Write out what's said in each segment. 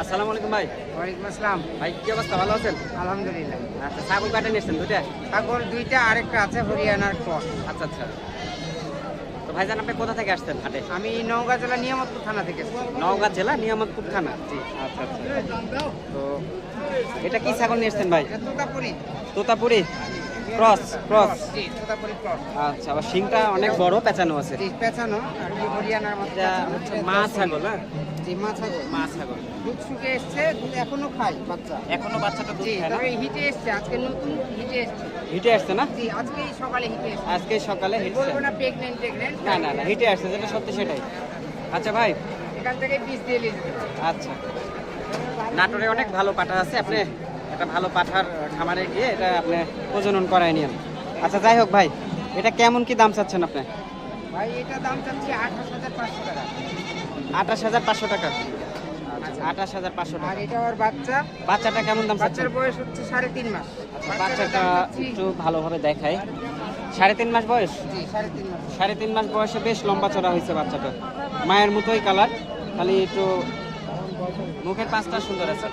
আসসালামু আলাইকুম ভাই। ওয়ালাইকুম আসসালাম। ভাই কি অবস্থা? ভালো আছেন? আলহামদুলিল্লাহ। আচ্ছা ছাগল কাটে নিয়েছেন? দুটা ছাগল দুইটা আরেকটা আছে হরিয়ানার ক্রস আচ্ছা আচ্ছা। তো ভাইজান আপনি কোথা থেকে আসছেন হাটে? আমি নওগাঁ জেলা নিয়ামতপুর থানা থেকে। নওগাঁ জেলা নিয়ামতপুর থানা? জি আচ্ছা আচ্ছা। তো এটা কি ছাগল নিয়ে এসছেন ভাই? তোতাপুরি। তোতাপুরি? ক্রস ক্রস আচ্ছা আবার শিংটা অনেক বড় পেঁচানো আছে। পেঁচানো হরিয়ানার মধ্যে হচ্ছে মা ছাগল হ্যাঁ? মা ছাগল। মা ছাগল। দুধ শুকে এসছে দুধ এখনও বাচ্চা। এখনও বাচ্চাটা দুধ জি খায় না? তবে হিটে এসছে আজকে নতুন হিটে এসছে। হিটে আসছে না? জি আজকেই সকালে হিটে এসছে। আজকে সকালে হিট বলব না না না না হিটে আসছে যেটা সত্যি সেটাই। আচ্ছা ভাই। এখান থেকে বীজ দিয়ে নিয়ে আচ্ছা। নাটোরে অনেক ভালো পাঠা আছে আপনি? একটা ভালো পাঠার খামারে গিয়ে এটা আপনি প্রজনন করায় নিন আচ্ছা যাই হোক ভাই এটা কেমন কি দাম চাচ্ছেন আপনি? ভাই এটা দাম চাচ্ছি আঠাশ হাজার পাঁচশো টাকা। আঠাশ হাজার পাঁচশো টাকা? আচ্ছা। আঠাশ হাজার পাঁচশো টাকা। এটা আমার বাচ্চা? বাচ্চাটা কেমন দাম বাচ্চার বয়স হচ্ছে সাড়ে তিন মাস। আচ্ছা, বাচ্চাটা একটু ভালোভাবে দেখাই। সাড়ে তিন মাস বয়স? সাড়ে তিন মাস। বয়সে বেশ লম্বা চড়া হয়েছে বাচ্চাটা। মায়ের মতোই কালার খালি একটু মুখের পাঁচটা সুন্দর আছে।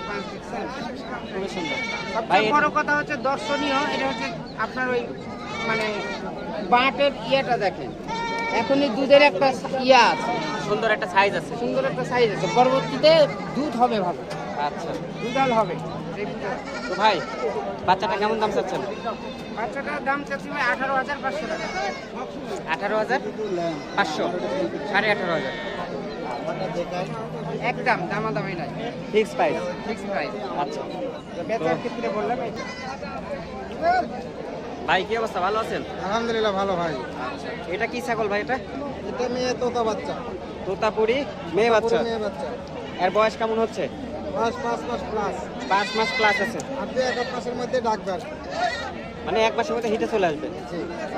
খুবই সুন্দর। ভাই বড় কথা হচ্ছে দর্শনীয় এটা হচ্ছে আপনার ওই মানে বাঁটের ইয়েটা দেখেন। এখনই দুধের একটা ইয়া আছে। সুন্দর একটা সাইজ আছে। সুন্দর একটা সাইজ আছে। পরবর্তীতে দুধ হবে ভালো। আচ্ছা। দুধাল হবে। তো ভাই বাচ্চাটা কেমন দাম চাচ্ছেন? বাচ্চাটার দাম চাচ্ছি ভাই আঠারো হাজার পাঁচশো টাকা। আঠারো হাজার পাঁচশো সাড়ে আঠারো হাজার। একদম দামাদামি নাই। ফিক্স প্রাইস ফিক্স প্রাইস আচ্ছা। বেচার ক্ষেত্রে বললাম ভাই কি অবস্থা? ভালো আছেন? আলহামদুলিল্লাহ ভালো ভাই। আচ্ছা এটা কি ছাগল ভাই এটা? এটা মেয়ে তোতা বাচ্চা। তোতাপুরি মেয়ে বাচ্চা? মেয়ে বাচ্চা। এর বয়স কেমন হচ্ছে? পাঁচ পাঁচ মাস প্লাস পাঁচ মাস প্লাস আছে। দু এক মাসের মধ্যে ডাকবে মানে এক মাসের মধ্যে হিটে চলে আসবে?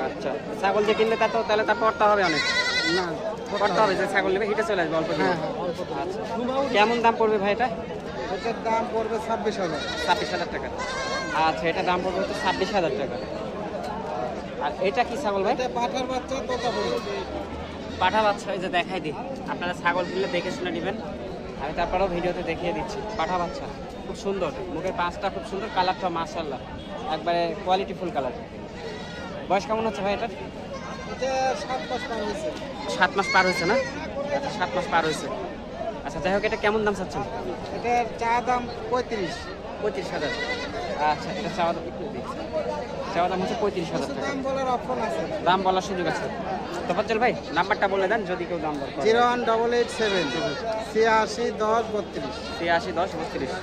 আচ্ছা। ছাগল যে কিনলে তা তো তাহলে তা পড়তে হবে অনেক। না। পড়তে হবে যে ছাগল নেবে? হিটে চলে আসবে অল্প হ্যাঁ হ্যাঁ অল্প আচ্ছা। কেমন দাম পড়বে ভাই এটা? এটার দাম পড়বে ছাব্বিশ হাজার। ছাব্বিশ হাজার টাকা। আচ্ছা এটা দাম পড়বে হচ্ছে ছাব্বিশ হাজার টাকা। আর এটা কি ছাগল ভাই? এটা পাঠার বাচ্চা তোতা পাঠা বাচ্চা এই যে দেখাই দিই। আপনারা ছাগল কিনলে দেখে শুনে নেবেন। আমি তারপরেও ভিডিওতে দেখিয়ে দিচ্ছি। পাঠা বাচ্চা খুব সুন্দর। মুখের পাঁচটা খুব সুন্দর কালারটা মাশাল্লাহ একবারে কোয়ালিটিফুল কালার বয়স কেমন হচ্ছে ভাই এটার? এটা সাত মাস পার হয়েছে। সাত মাস পার হয়েছে না? আচ্ছা সাত মাস পার হয়েছে। আচ্ছা যাই হোক এটা কেমন দাম চাচ্ছেন? এটার চা দাম পঁয়ত্রিশ। পঁয়ত্রিশ হাজার। আচ্ছা এটা চাওয়া দাম একটু চাওয়া দাম হচ্ছে পঁয়ত্রিশ হাজার দাম বলার অপশন আছে। দাম বলার সুযোগ আছে। তফাজ্জল ভাই নাম্বারটা বলে দেন যদি কেউ দাম বলে zero one double eight seven. ছিয়াশি দশ বত্রিশ। ছিয়াশি দশ বত্রিশ।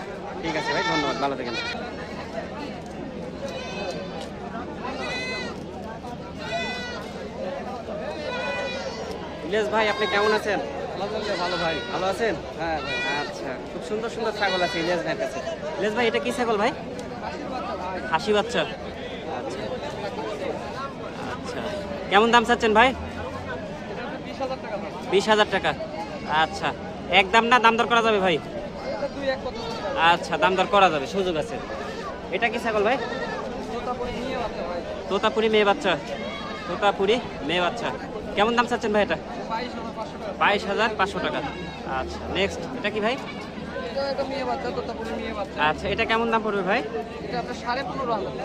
ঠিক আছে ভাই ধন্যবাদ ভালো থাকেন। ইলিয়াস ভাই আপনি কেমন আছেন? আলহামদুলিল্লাহ ভালো ভাই। ভালো আছেন? হ্যাঁ আচ্ছা খুব সুন্দর সুন্দর ছাগল আছে ইলিয়াস ভাইয়ের কাছে। ইলিয়াস ভাই এটা কি ছাগল ভাই? হাসি বাচ্চা আচ্ছা আচ্ছা কেমন দাম চাচ্ছেন ভাই? বিশ হাজার টাকা আচ্ছা এক একদম না দাম দর করা যাবে ভাই? আচ্ছা দাম দর করা যাবে সুযোগ আছে। এটা কি ছাগল ভাই। তোতাপুরি মেয়ে বাচ্চা। তোতাপুরি মেয়ে বাচ্চা। কেমন দাম চাচ্ছেন ভাই এটা? বাইশ হাজার পাঁচশো টাকা। আচ্ছা নেক্সট এটা কি ভাই? আচ্ছা এটা কেমন দাম পড়বে ভাই?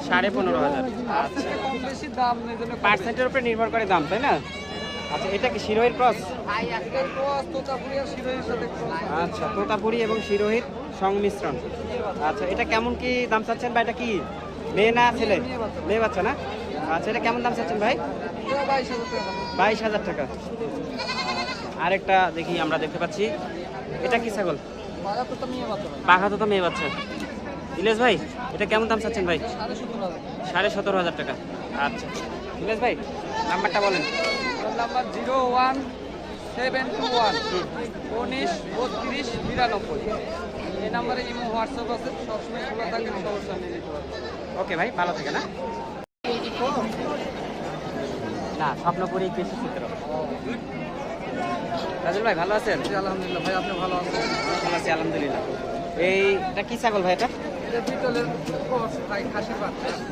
সাড়ে পনেরো হাজার। আচ্ছা। পার্সেন্টের উপরে নির্ভর করে দাম, তাই না? আচ্ছা এটা কি শিরোহির ক্রস। আচ্ছা তোতাপুরি এবং শিরোহির সংমিশ্রণ। আচ্ছা এটা কেমন কি দাম চাচ্ছেন ভাই? এটা কি মেয়ে না ছেলে? মেয়ে বাচ্চা না? আচ্ছা এটা কেমন দাম চাচ্ছেন ভাই? বাইশ হাজার টাকা। বাইশ হাজার টাকা আরেকটা দেখি আমরা দেখতে পাচ্ছি। এটা কি ছাগল? পাখা তো মেয়ে বাচ্চা। ইলেশ ভাই এটা কেমন দাম চাচ্ছেন ভাই? সাড়ে সতেরো হাজার টাকা। আচ্ছা ইলেশ ভাই নাম্বারটা বলেন। Number zero one seven two one উনিশ বত্রিশ বিরানব্বই। এই নাম্বারে ইমো হোয়াটসঅ্যাপ আছে সবসময় খোলা থাকে সমস্যা নিয়ে যেতে পারবে ওকে ভাই ভালো থাকে না না স্বপ্নপুরি কৃষি চিত্র। রাজুল ভাই ভালো আছেন? আলহামদুলিল্লাহ। ভাই আপনি ভালো আছেন? ভালো আছি আলহামদুলিল্লাহ। এই এটা কি ছাগল ভাই এটা?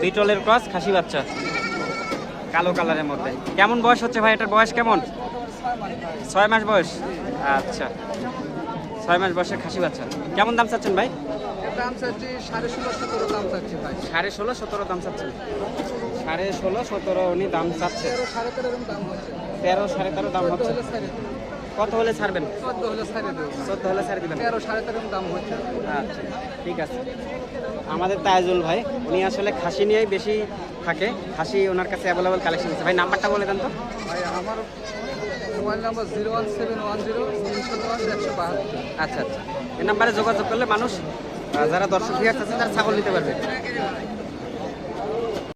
বিটলের কোর্স খাসি বাচ্চা। কালো কালারের মধ্যে। কেমন বয়স হচ্ছে ভাই? এটার বয়স কেমন? ছয় মাস ভাই ছয় মাস বয়স? আচ্ছা। ছয় মাস বয়সের খাসি বাচ্চা। কেমন দাম চাচ্ছেন ভাই? দাম চাচ্ছি সাড়ে ষোলো সতেরো দাম চাচ্ছি ভাই। সাড়ে ষোলো সতেরো দাম চাচ্ছেন। সাড়ে ষোলো সতেরো উনি দাম চাচ্ছে। তেরো সাড়ে তেরো দাম হচ্ছে। কত হলে ছাড়বেন? চোদ্দ হলে ছাড়ে চোদ্দ হলে ছাড়ে দিবেন। তেরো সাড়ে তেরো দাম হচ্ছে। আচ্ছা ঠিক আছে। আমাদের তাইজুল ভাই উনি আসলে খাসি নিয়েই বেশি থাকে। খাসি ওনার কাছে অ্যাভেলেবল কালেকশন আছে। ভাই নাম্বারটা বলে দেন তো। ভাই আমার mobile number zero one seven one zero তিনশো দশ একশো বাহাত্তর। আচ্ছা আচ্ছা। এই নাম্বারে যোগাযোগ করলে মানুষ যারা দর্শক আছে তারা ছাগল নিতে পারবে।